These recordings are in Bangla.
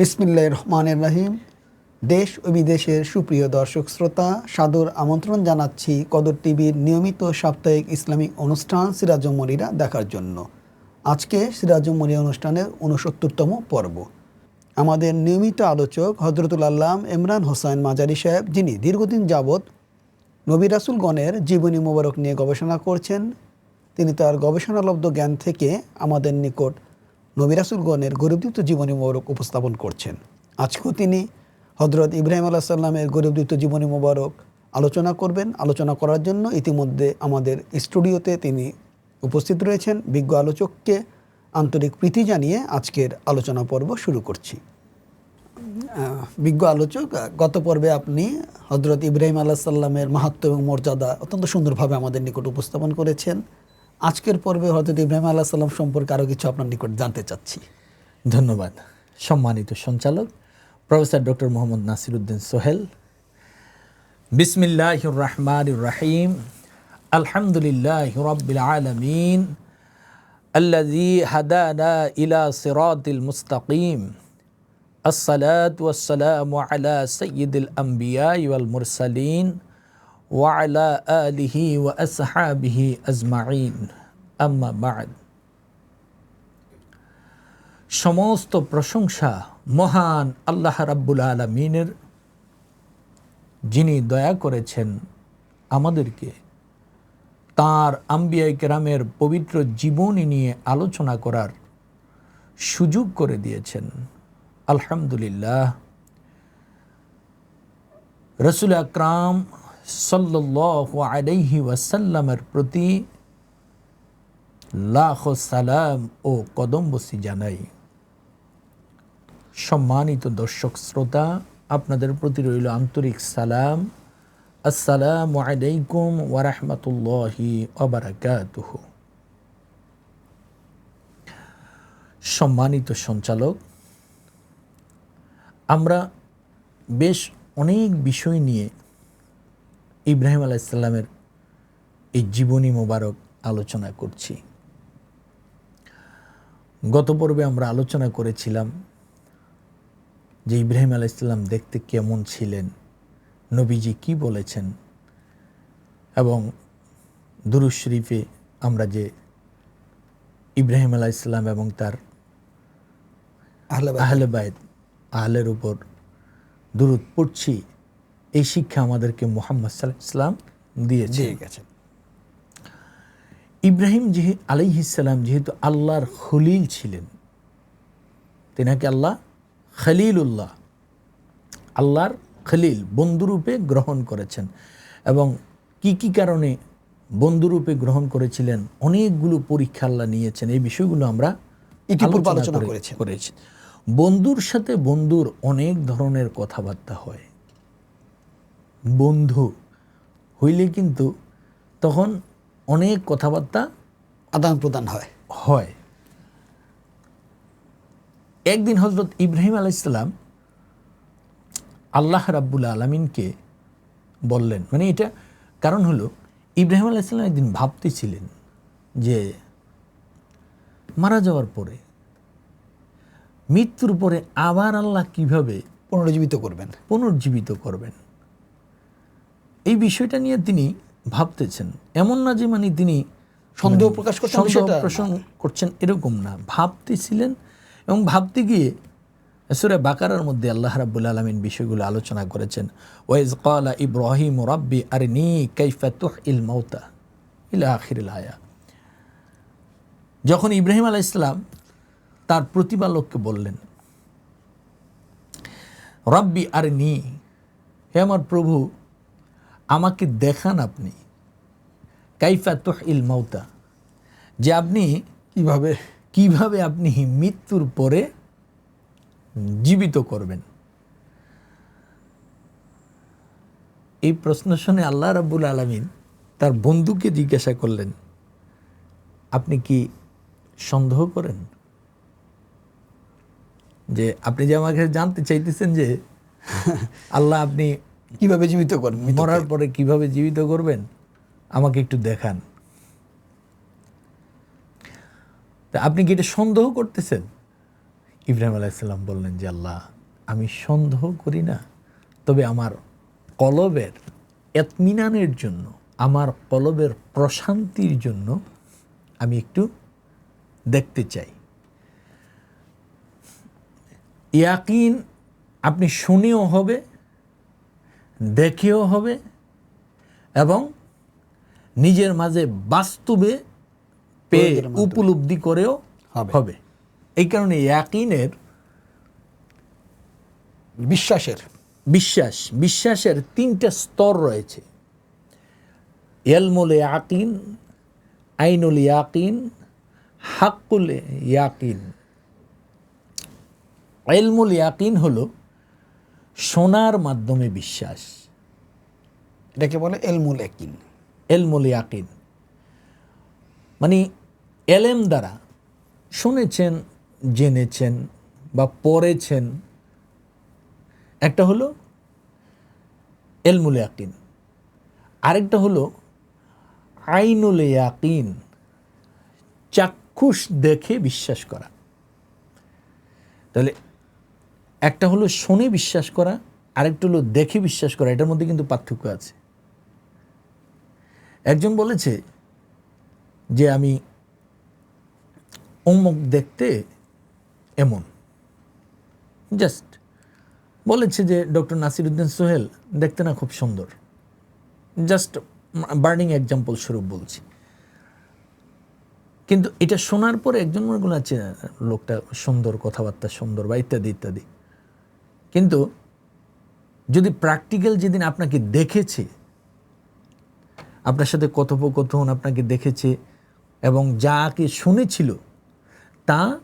বিসমিল্লাহ রহমানের রাহিম। দেশ ও বিদেশের সুপ্রিয় দর্শক শ্রোতা, সাদর আমন্ত্রণ জানাচ্ছি কদর টিভির নিয়মিত সাপ্তাহিক ইসলামিক অনুষ্ঠান সিরাজমরিরা দেখার জন্য। আজকে সিরাজমরি অনুষ্ঠানের উনসত্তরতম পর্ব। আমাদের নিয়মিত আলোচক হজরতুল আল্লাম ইমরান হোসাইন মাজারি সাহেব, যিনি দীর্ঘদিন যাবৎ নবী রাসুলগণের জীবনী মোবারক নিয়ে গবেষণা করছেন, তিনি তার গবেষণালব্ধ জ্ঞান থেকে আমাদের নিকট নবিরাসুলগণের গরিবদীপ্ত জীবনী মোবারক উপস্থাপন করছেন। আজকেও তিনি হজরত ইব্রাহিম আল্লাহ সাল্লামের গরিবদীপ্ত জীবনী মোবারক আলোচনা করবেন। আলোচনা করার জন্য ইতিমধ্যে আমাদের স্টুডিওতে তিনি উপস্থিত রয়েছেন। বিজ্ঞ আলোচককে আন্তরিক প্রীতি জানিয়ে আজকের আলোচনা পর্ব শুরু করছি। বিজ্ঞ আলোচক, গত পর্বে আপনি হজরত ইব্রাহিম আল্লাহ সাল্লামের মাহাত্ম এবং মর্যাদা অত্যন্ত সুন্দরভাবে আমাদের নিকট উপস্থাপন করেছেন। আজকের পর্বে হজরত ইব্রাহিম আল্লাহ সাল্লাম সম্পর্কে আরও কিছু আপনার নিকট জানতে চাচ্ছি ধন্যবাদ সম্মানিত সঞ্চালক প্রফেসর ডক্টর মোহাম্মদ নাসিরুদ্দিন সোহেল বিসমিল্লাহ রহমান রাহিম আলহামদুলিল্লাহ রব্বিল আলমিন الذي هدانا إلى صراط المستقيم الصلاة والسلام على سيد الأنبياء والمرسلين ওয়ালা আলিহি সমস্ত প্রশংসা মহান আল্লাহ রাব্বুল আলমিনের, যিনি দয়া করেছেন আমাদেরকে। তার আম্বিয়া কেরামের পবিত্র জীবনী নিয়ে আলোচনা করার সুযোগ করে দিয়েছেন। আলহামদুলিল্লাহ। রসুল আকরাম সাল্লাহ আলাইহি ওয়াসাল্লামের প্রতি লাখ সালাম ও কদমবসি জানাই। সম্মানিত দর্শক শ্রোতা, আপনাদের প্রতি রইল আন্তরিক সালাম। আসসালামু আলাইকুম ওয়ারাহমাতুল্লাহি ওবারাকাতুহ সম্মানিত সঞ্চালক, আমরা বেশ অনেক বিষয় নিয়ে ইব্রাহিম আলাইসাল্লামের এই জীবনী মোবারক আলোচনা করছি গত পর্বে আমরা আলোচনা করেছিলাম যে ইব্রাহিম আলাইসাল্লাম দেখতে কেমন ছিলেন নবীজি কি বলেছেন এবং দুরুজ শরীফে আমরা যে ইব্রাহিম আলাইসাল্লাম এবং তার আহলে বাইত। আহলের উপর দুরুদ পড়ছি এই শিক্ষা আমাদেরকে মোহাম্মদ সাল্লাহ ইসলাম দিয়েছে। দিয়ে গেছেন ইব্রাহিম যেহে আলাইহিসাল্লাম যেহেতু আল্লাহর খলিল ছিলেন তেনাকে আল্লাহ খলিলুল্লাহ আল্লাহর খলিল বন্ধুরূপে গ্রহণ করেছেন এবং কি কি কারণে বন্ধুরূপে গ্রহণ করেছিলেন অনেকগুলো পরীক্ষা আল্লাহ নিয়েছেন এই বিষয়গুলো আমরা ইতিপূর্বে আলোচনা করে- করেছি। বন্ধুর সাথে বন্ধুর অনেক ধরনের কথাবার্তা হয়। বন্ধু হইলে কিন্তু তখন অনেক কথাবার্তা আদান প্রদান হয়। হয়। একদিন হজরত ইব্রাহিম আলাইসাল্লাম আল্লাহ রাব্বুল আলমিনকে বললেন মানে এটা কারণ হলো ইব্রাহিম আলাইসাল্লাম একদিন ভাবতেছিলেন যে মারা যাওয়ার পরে মৃত্যুর পরে আবার আল্লাহ কীভাবে পুনর্জীবিত করবেন। পুনর্জীবিত করবেন। এই বিষয়টা নিয়ে তিনি ভাবতেছেন। এমন না যে মানে তিনি সন্দেহ প্রকাশ করছেন সন্দেহ? প্রসঙ্গ করছেন এরকম না। ভাবতেছিলেন এবং ভাবতে গিয়ে সুরে বাকারার মধ্যে আল্লাহ রাবুল আলমিন বিষয়গুলো আলোচনা করেছেন। ওয়েজ কালা ইব্রাহিম রাব্বি আর নি কাইফা ইল মৌতা ইলা আখিরিল আয়া। যখন ইব্রাহিম আলাহ ইসলাম তার প্রতিপালককে বললেন রব্বি আর নি হে আমার প্রভু আমাকে দেখান আপনি। কাইফা তুহ ইল মৌতা যে আপনি কীভাবে কীভাবে আপনি মৃত্যুর পরে জীবিত করবেন। এই প্রশ্ন শুনে আল্লাহ রাব্বুল আলমিন তার বন্ধুকে জিজ্ঞাসা করলেন আপনি কি সন্দেহ করেন? যে আপনি যে আমাকে জানতে চাইতেছেন যে আল্লাহ আপনি কীভাবে জীবিত করবেন মরার পরে কীভাবে জীবিত করবেন? আমাকে একটু দেখান। আপনি কি এটা সন্দেহ করতেছেন? ইব্রাহিম আলাইসাল্লাম বললেন যে, আল্লাহ, আমি সন্দেহ করি না। তবে আমার কলবের এতমিনানের জন্য, আমার কলবের প্রশান্তির জন্য আমি একটু দেখতে চাই। ইয়াকিন, আপনি শুনেও হবে দেখেও হবে এবং নিজের মাঝে বাস্তবে পেয়ে উপলব্ধি করেও হবে। এই কারণে ইয়াকিনের বিশ্বাসের বিশ্বাস বিশ্বাসের তিনটা স্তর রয়েছে। এলমুল ইয়াকিন আইনুল ইয়াকিন হাক্কুল ইয়াকিন। এলমুল ইয়াকিন হলো শোনার মাধ্যমে বিশ্বাস। এটাকে বলে এলমুল একিন এলমুল ইয়াকিন। মানে এলেম দ্বারা শুনেছেন জেনেছেন বা পড়েছেন একটা হলো এলমুল ইয়াকিন। আরেকটা হলো আইনুল ইয়াকিন চাক্ষুষ দেখে বিশ্বাস করা। তাহলে একটা হলো শুনে বিশ্বাস করা, আরেকটা হলো দেখে বিশ্বাস করা, এটার মধ্যে কিন্তু পার্থক্য আছে। একজন বলেছে যে আমি অমুক দেখতে এমন। জাস্ট বলেছে যে ডক্টর নাসিরুদ্দিন সোহেল দেখতে না খুব সুন্দর। জাস্ট বার্নিং এক্সাম্পল স্বরূপ বলছি। কিন্তু এটা শোনার পরে একজন মনে করল আছে লোকটা সুন্দর, কথাবার্তা সুন্দর বা ইত্যাদি ইত্যাদি। কিন্তু যদি প্র্যাকটিক্যাল যেদিন আপনাকে দেখেছে আপনার সাথে কথোপকথন আপনাকে দেখেছে এবং যাকে শুনেছিল তা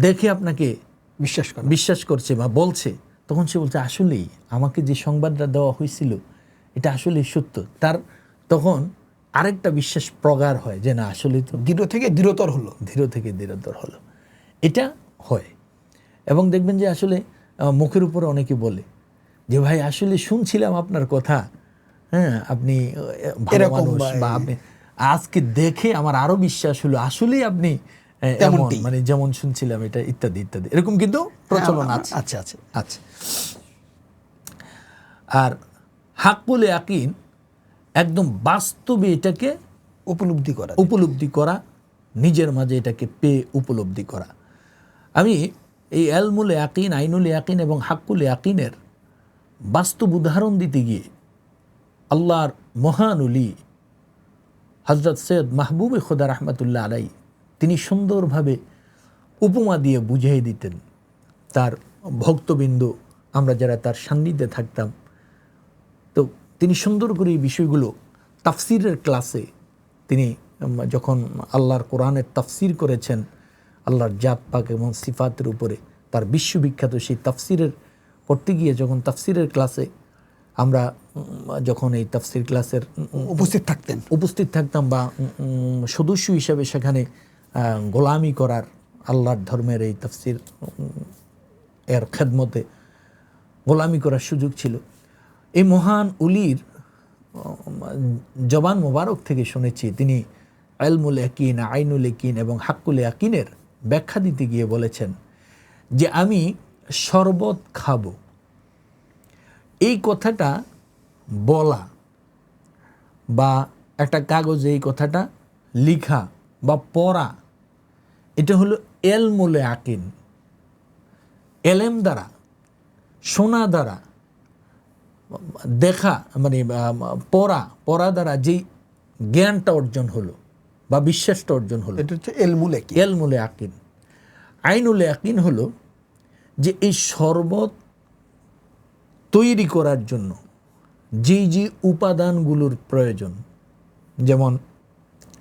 দেখে আপনাকে বিশ্বাস করা। বিশ্বাস করছে বা বলছে তখন সে বলছে আসলেই আমাকে যে সংবাদটা দেওয়া হয়েছিল এটা আসলেই সত্য। তার তখন আরেকটা বিশ্বাস প্রগাঢ় হয় যে না আসলে তো দৃঢ় থেকে দৃঢ়তর হলো। ধীর থেকে দৃঢ়তর হলো। এটা হয়। এবং দেখবেন যে আসলে মুখের উপরে অনেকে বলে যে ভাই আসলে শুনছিলাম আপনার কথা। হ্যাঁ আপনি ভালো মানুষ বা আপনি আজকে দেখে আমার আরও বিশ্বাস হলো আসলেই আপনি তেমনটি। মানে যেমন শুনছিলাম এটা ইত্যাদি ইত্যাদি। এরকম কিন্তু প্রচলন আছে। আচ্ছা আচ্ছা। আচ্ছা। আর হাক্কুল ইয়াকিন একদম বাস্তবে এটাকে উপলব্ধি করা। উপলব্ধি করা নিজের মাঝে এটাকে পেয়ে উপলব্ধি করা। আমি এই এলমুল ইয়াকিন, আইনুল ইয়াকিন এবং হাক্কুল ইয়াকিনের বাস্তব উদাহরণ দিতে গিয়ে আল্লাহর মহানুলি হজরত সৈয়দ মাহবুবে খোদা রহমতুল্লাহ আলাই তিনি সুন্দরভাবে উপমা দিয়ে বুঝিয়ে দিতেন। তার ভক্তবিন্দু, আমরা যারা তার সান্নিধ্যে থাকতাম, তো তিনি সুন্দর করে এই বিষয়গুলো তাফসিরের ক্লাসে তিনি যখন আল্লাহর কোরআনের তাফসির করেছেন আল্লাহর জাত পাক এবং সিফাতের উপরে তার বিশ্ববিখ্যাত সেই তাফসিরের করতে গিয়ে যখন তাফসিরের ক্লাসে আমরা যখন এই তাফসির ক্লাসের উপস্থিত থাকতেন। উপস্থিত থাকতাম বা সদস্য হিসাবে সেখানে গোলামি করার আল্লাহর ধর্মের এই তাফসির এর খেদমতে গোলামি করার সুযোগ ছিল। এই মহান উলির জবান মোবারক থেকে শুনেছি তিনি আলমুল একিন আইনুল একিন এবং হাক্কুল একিনের ব্যাখ্যা দিতে গিয়ে বলেছেন যে আমি শরবত খাব। এই কথাটা বলা বা একটা কাগজে এই কথাটা লিখা বা পড়া, এটা হলো এলমুলে আকিন। এলেম দ্বারা, শোনা দ্বারা, দেখা মানে পড়া পড়া দ্বারা যেই জ্ঞানটা অর্জন হলো। বা বিশ্বাসটা অর্জন হলো। এটা হচ্ছে এলমুল এলমুলে আকিন আইনুলে আকিন হলো যে এই শরবত তৈরি করার জন্য যেই যে উপাদানগুলোর প্রয়োজন যেমন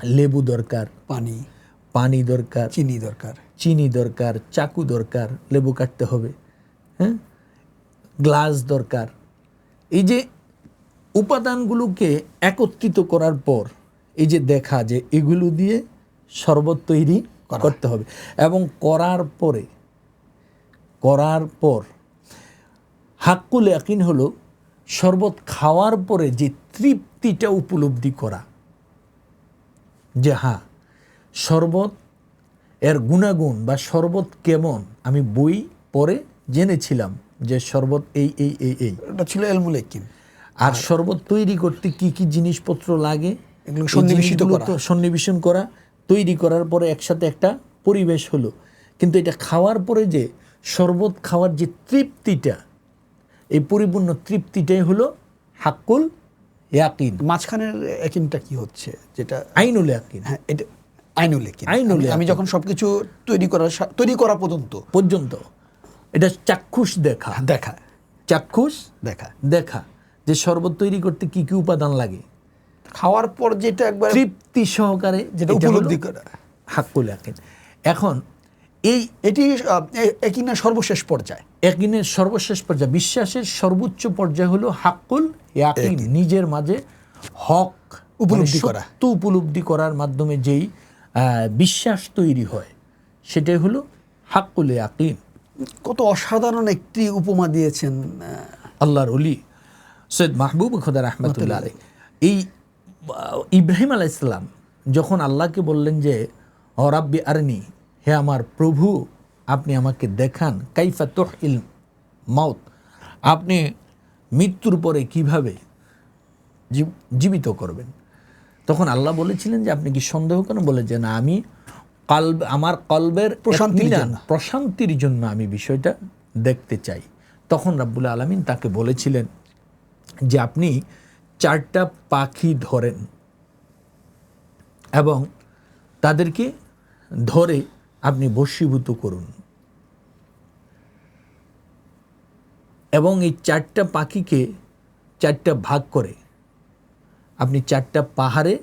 লেবু দরকার পানি পানি দরকার চিনি দরকার। চিনি দরকার চাকু দরকার লেবু কাটতে হবে হ্যাঁ? গ্লাস দরকার। এই যে উপাদানগুলোকে একত্রিত করার পর এই যে দেখা যে এগুলো দিয়ে শরবত তৈরি করতে হবে। এবং করার পরে করার পর হাক্কুল ইয়াকিন হলো শরবত খাওয়ার পরে যে তৃপ্তিটা উপলব্ধি করা। যে হ্যাঁ শরবত এর গুণাগুণ বা শরবত কেমন আমি বই পড়ে জেনেছিলাম যে শরবত এই এই এই এই। এটা ছিল এলমুল একিন আর শরবত তৈরি করতে কি কি জিনিসপত্র লাগে? এগুলো সন্নিবেশিত করা। সন্নিবেশন করা তৈরি করার পরে একসাথে একটা পরিবেশ হলো। কিন্তু এটা খাওয়ার পরে যে শরবত খাওয়ার যে তৃপ্তিটা এই পরিপূর্ণ তৃপ্তিটাই হলো হাক্কুল ইয়াকিন। মাঝখানের একিনটা কি হচ্ছে? যেটা আইনুল ইয়াকিন। হ্যাঁ এটা আইনুল একিন আইনুল আমি- ইয়াকিন। যখন সবকিছু তৈরি করা তৈরি করা পর্যন্ত। পর্যন্ত। এটা চাক্ষুষ দেখা। দেখা। চাক্ষুষ দেখা। দেখা। যে শরবত তৈরি করতে কি কি উপাদান লাগে? খাওয়ার পর যেটা একবার তৃপ্তি সহকারে যেটা উপলব্ধি করা। হাক্কুল ইয়াকিন এখন এই এটি একিনের সর্বশেষ পর্যায়। একদিনের সর্বশেষ পর্যায়ে বিশ্বাসের সর্বোচ্চ পর্যায় হলো হাক্কুল ইয়াকিন নিজের মাঝে হক উপলব্ধি মানে করা। তো উপলব্ধি করার মাধ্যমে যেই বিশ্বাস তৈরি হয় সেটাই হলো হাক্কুল ইয়াকিন। কত অসাধারণ একটি উপমা দিয়েছেন আল্লাহর অলি সৈয়দ মাহবুব খোদা রহমতুল্লাহ আলাই এই ইব্রাহিম ইসলাম যখন আল্লাহকে বললেন যে অরাব্বি আরনি হে আমার প্রভু আপনি আমাকে দেখান কাইফা তোহ ইল মাউত আপনি মৃত্যুর পরে কীভাবে জীব- জীবিত করবেন? তখন আল্লাহ বলেছিলেন যে আপনি কি সন্দেহ কেন বলে যে না আমি কলব আমার কলবের প্রশান্তির প্রশান্তির জন্য আমি বিষয়টা দেখতে চাই। তখন রাব্বুল আলমিন তাকে বলেছিলেন যে আপনি চারটা পাখি ধরেন এবং তাদেরকে ধরে আপনি বশীভূত করুন। এবং এই চারটা পাখিকে চারটা ভাগ করে আপনি চারটা পাহাড়ে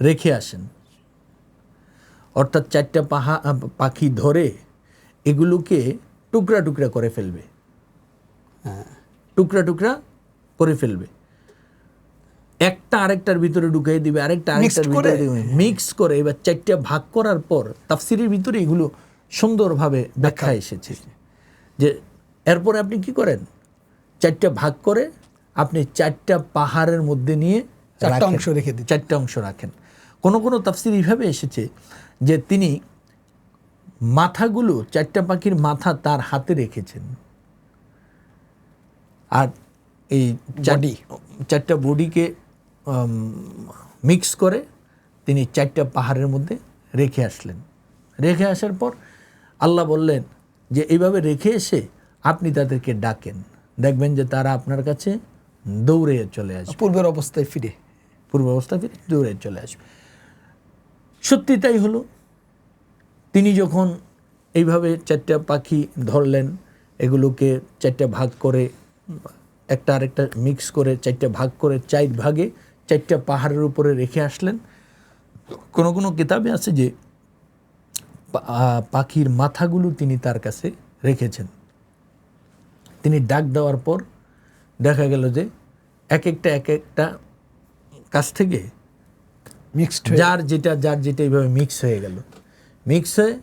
রেখে আসেন। অর্থাৎ চারটা পাহা, পাখি ধরে এগুলোকে টুকরা টুকরা করে ফেলবে। টুকরা টুকরা করে ফেলবে। একটা আরেকটার ভিতরে ঢুকিয়ে দিবে আরেকটা আরেকটার ভিতরে মিক্স করে এবার চারটা ভাগ করার পর তাফসিরের ভিতরে এগুলো সুন্দরভাবে ব্যাখ্যা এসেছে। যে এরপরে আপনি কি করেন? চারটা ভাগ করে আপনি চারটা পাহাড়ের মধ্যে নিয়ে চারটা অংশ রেখে দিন। চারটা অংশ রাখেন। কোন কোনো তাফসির এইভাবে এসেছে যে তিনি মাথাগুলো চারটা পাখির মাথা তার হাতে রেখেছেন। আর এই চার- Body। চারটা বডিকে মিক্স করে তিনি চারটা পাহাড়ের মধ্যে রেখে আসলেন। রেখে আসার পর আল্লাহ বললেন যে এইভাবে রেখে এসে আপনি তাদেরকে ডাকেন। দেখবেন যে তারা আপনার কাছে দৌড়ে চলে আসবে। পূর্বের অবস্থায় ফিরে। পূর্ব অবস্থায় ফিরে দৌড়ে চলে আসবে। সত্যি তাই হলো। তিনি যখন এইভাবে চারটা পাখি ধরলেন এগুলোকে চারটা ভাগ করে একটা আরেকটা মিক্স করে চারটা ভাগ করে চার ভাগে চারটা পাহাড়ের উপরে রেখে আসলেন। কোনো কোনো কিতাবে আছে যে পাখির মাথাগুলো তিনি তার কাছে রেখেছেন। তিনি ডাক দেওয়ার পর দেখা গেল যে এক একটা এক একটা কাছ থেকে মিক্সড যার যেটা যার যেটা এইভাবে মিক্স হয়ে গেল। মিক্স হয়ে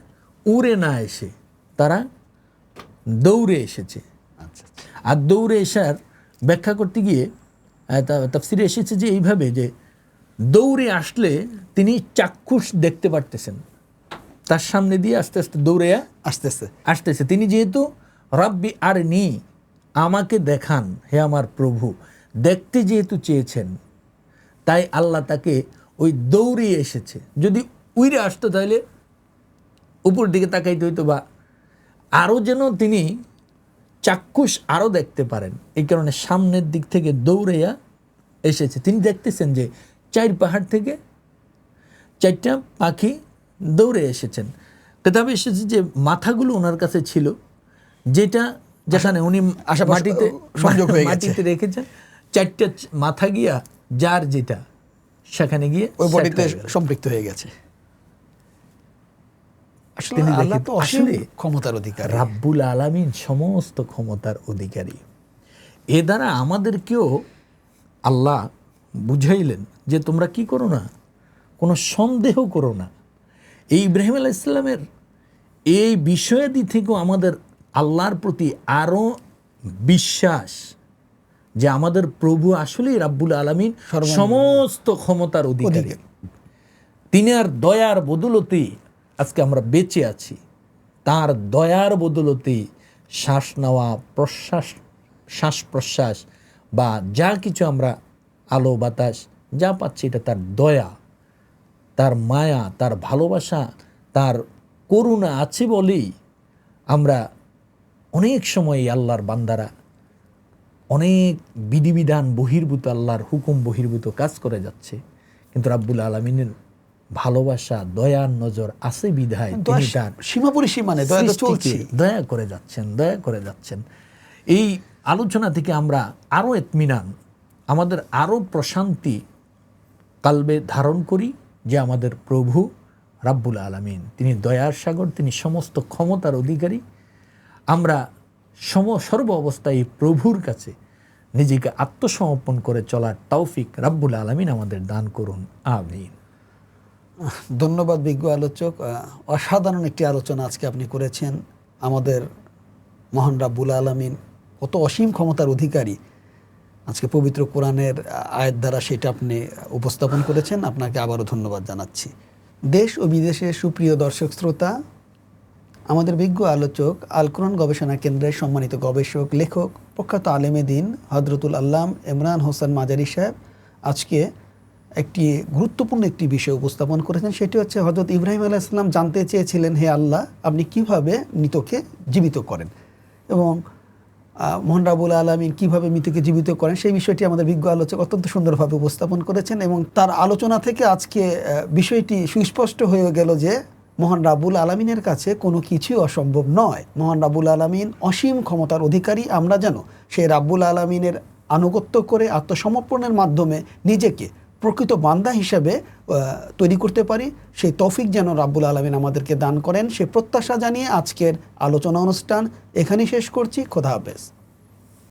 উড়ে না এসে তারা দৌড়ে এসেছে। আচ্ছা আর দৌড়ে এসার ব্যাখ্যা করতে গিয়ে তা- তাফসিরে এসেছে যে এইভাবে যে দৌড়ে আসলে তিনি চাক্ষুষ দেখতে পারতেছেন। তার সামনে দিয়ে আস্তে আস্তে দৌড়ে আস্তে আস্তে। আসতেছে। তিনি যেহেতু রব্বি আর নি আমাকে দেখান হে আমার প্রভু দেখতে যেহেতু চেয়েছেন তাই আল্লাহ তাকে ওই দৌড়িয়ে এসেছে। যদি উইরে আসতো তাহলে উপর দিকে তাকাইতে হইতো বা আরও যেন তিনি চাক্ষুষ আরও দেখতে পারেন। এই কারণে সামনের দিক থেকে দৌড়াইয়া এসেছে। তিনি দেখতেছেন যে চার পাহাড় থেকে চারটা পাখি দৌড়ে এসেছেন। কেতাবে এসেছে যে মাথাগুলো ওনার কাছে ছিল যেটা যেখানে উনি আশেপাশে মাটিতে সংযোগ হয়ে গেছে। মাটিতে রেখেছেন চারটা মাথা গিয়া যার যেটা সেখানে গিয়ে ওই বডিতে সম্পৃক্ত হয়ে গেছে। আসলে তিনি আল্লাহ দেখে- তো অসীম আসলে ক্ষমতার অধিকার। রাব্বুল আলামিন সমস্ত ক্ষমতার অধিকারী। এ দ্বারা আমাদেরকেও আল্লাহ বুঝাইলেন যে তোমরা কি করো না কোনো সন্দেহ করো না। এই ইব্রাহিম আলাহ ইসলামের এই বিষয়াদি থেকেও আমাদের আল্লাহর প্রতি আরও বিশ্বাস যে আমাদের প্রভু আসলেই রাব্বুল আলামিন সমস্ত ক্ষমতার অধিকারী। তিনি আর দয়ার বদলতে আজকে আমরা বেঁচে আছি। তার দয়ার বদলতে শ্বাস নেওয়া, প্রশ্বাস, শ্বাস প্রশ্বাস বা যা কিছু আমরা আলো, বাতাস যা পাচ্ছি, এটা তার দয়া, তার মায়া, তার ভালোবাসা, তার করুণা আছে বলেই আমরা অনেক সময় আল্লাহর বান্দারা অনেক বিধিবিধান বহির্ভূত, আল্লাহর হুকুম বহির্ভূত কাজ করে যাচ্ছে। কিন্তু রাব্বুল আলমিনের ভালোবাসা দয়ার নজর আছে বিধায় তিনি তার সীমা পরিসীমা দয়া চলছে। দয়া করে যাচ্ছেন দয়া করে যাচ্ছেন। এই আলোচনা থেকে আমরা আরও এতমিনান আমাদের আরও প্রশান্তি কালবে ধারণ করি যে আমাদের প্রভু রাব্বুল আলামিন তিনি দয়ার সাগর তিনি সমস্ত ক্ষমতার অধিকারী। আমরা সম সর্ব অবস্থায় প্রভুর কাছে নিজেকে আত্মসমর্পণ করে চলার তৌফিক রাব্বুল আলামিন আমাদের দান করুন। আমিন। ধন্যবাদ, বিজ্ঞ আলোচক। অসাধারণ একটি আলোচনা আজকে আপনি করেছেন। আমাদের মহান রাব্বুল আলমিন কত অসীম ক্ষমতার অধিকারী। আজকে পবিত্র কোরআনের আয়ের দ্বারা সেটা আপনি উপস্থাপন করেছেন। আপনাকে আবারও ধন্যবাদ জানাচ্ছি। দেশ ও বিদেশের সুপ্রিয় দর্শক শ্রোতা, আমাদের বিজ্ঞ আলোচক, আল কোরআন গবেষণা কেন্দ্রের সম্মানিত গবেষক, লেখক, প্রখ্যাত আলেমে দিন হজরতুল আল্লাম ইমরান হোসেন মাজারি সাহেব আজকে একটি গুরুত্বপূর্ণ একটি বিষয় উপস্থাপন করেছেন, সেটি হচ্ছে হজরত ইব্রাহিম আলাইসাল্লাম জানতে চেয়েছিলেন, হে আল্লাহ, আপনি কীভাবে মৃতকে জীবিত করেন? এবং মোহন রাবুল আলমিন কীভাবে মৃতকে জীবিত করেন? সেই বিষয়টি আমাদের বিজ্ঞ আলোচক অত্যন্ত সুন্দরভাবে উপস্থাপন করেছেন এবং তার আলোচনা থেকে আজকে বিষয়টি সুস্পষ্ট হয়ে গেল যে মহান রাবুল আলমিনের কাছে কোনো কিছুই অসম্ভব নয়। মহান রাবুল আলমিন অসীম ক্ষমতার অধিকারী, আমরা যেন সেই রাব্বুল আলমিনের আনুগত্য করে আত্মসমর্পণের মাধ্যমে নিজেকে প্রকৃত বান্দা হিসাবে তৈরি করতে পারি। সেই তৌফিক যেন রাব্বুল আলমিন আমাদেরকে দান করেন। সে প্রত্যাশা জানিয়ে আজকের আলোচনা অনুষ্ঠান এখানেই শেষ করছি। খোদা হাফেজ।